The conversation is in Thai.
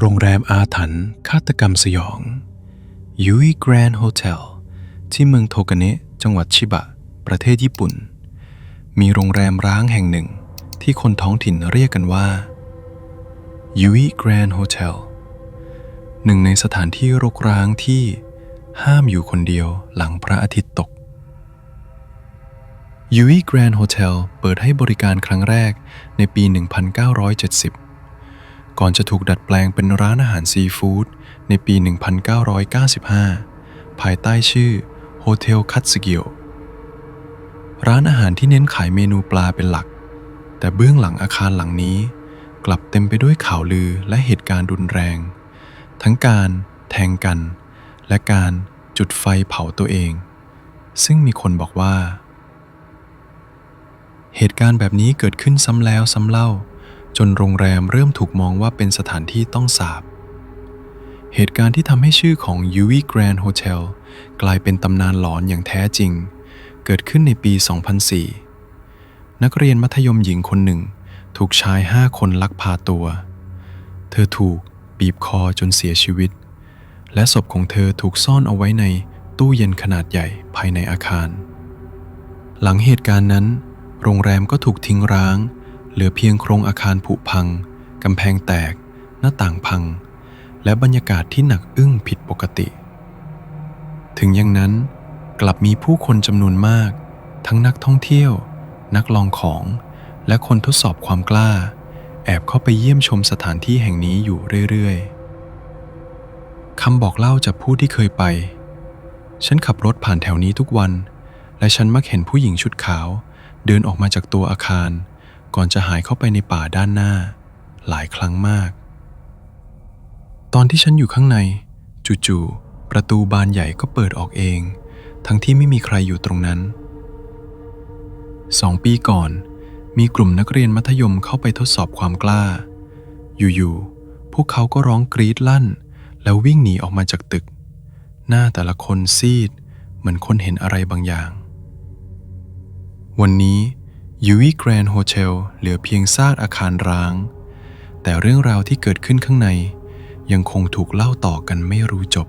โรงแรมอาถรรพ์ฆาตกรรมสยองยุยแกรนด์โฮเทลที่เมืองโทกาเนะจังหวัดชิบะ ประเทศญี่ปุ่น มีโรงแรมร้างแห่งหนึ่งที่คนท้องถิ่นเรียกกันว่ายุยแกรนด์โฮเทลหนึ่งในสถานที่รกร้างที่ห้ามอยู่คนเดียวหลังพระอาทิตย์ตกยูอีแกรนด์โฮเทลเปิดให้บริการครั้งแรกในปี 1970 ก่อนจะถูกดัดแปลงเป็นร้านอาหารซีฟู้ดในปี 1995 ภายใต้ชื่อโฮเทลคัตสเกิโอร้านอาหารที่เน้นขายเมนูปลาเป็นหลัก แต่เบื้องหลังอาคารหลังนี้ กลับเต็มไปด้วยข่าวลือและเหตุการณ์รุนแรง ทั้งการแทงกัน และการจุดไฟเผาตัวเอง ซึ่งมีคนบอกว่า เหตุการณ์แบบนี้เกิดขึ้นซ้ำแล้วซ้ำเล่า จนโรงแรมเริ่มถูกมองว่าเป็นสถานที่ต้องสาบ เหตุการณ์ที่ทำให้ชื่อของ u v Grand Hotel กลายเป็นตำนานหลอนอย่างแท้จริง เกิดขึ้นในปี 2004 นักเรียนมัธยมหญิงคนหนึ่ง ถูกชายห้าคนลักพาตัว เธอถูกบีบคอจนเสียชีวิต และศพของเธอถูกซ่อนเอาไว้ในตู้เย็นขนาดใหญ่ภายในอาคาร หลังเหตุการณ์นั้น โรงแรมก็ถูกทิ้งร้าง เหลือเพียงโครงอาคารผุพัง กำแพงแตก หน้าต่างพัง และบรรยากาศที่หนักอึ้งผิดปกติ ถึงอย่างนั้นกลับมีผู้คนจำนวนมาก ทั้งนักท่องเที่ยว นักลองของ และคนทดสอบความกล้า แอบเข้าไปเยี่ยมชมสถานที่แห่งนี้อยู่เรื่อยๆคำบอกเล่าจากผู้ที่เคยไป ฉันขับรถผ่านแถวนี้ทุกวัน และฉันมักเห็นผู้หญิงชุดขาว เดินออกมาจากตัวอาคาร ก่อนจะหายเข้าไปในป่าด้านหน้า หลายครั้งมาก ตอนที่ฉันอยู่ข้างใน จู่ๆประตูบานใหญ่ก็เปิดออกเอง ทั้งที่ไม่มีใครอยู่ตรงนั้นสองปีก่อน มีกลุ่มนักเรียนมัธยมเข้าไปทดสอบความกล้า อยู่ๆ พวกเขาก็ร้องกรีดลั่น แล้ววิ่งหนีออกมาจากตึก หน้าแต่ละคนซีด เหมือนคนเห็นอะไรบางอย่าง วันนี้ ยูวีแกรนด์โฮเทลเหลือเพียงซากอาคารร้าง แต่เรื่องราวที่เกิดขึ้นข้างในยังคงถูกเล่าต่อกันไม่รู้จบ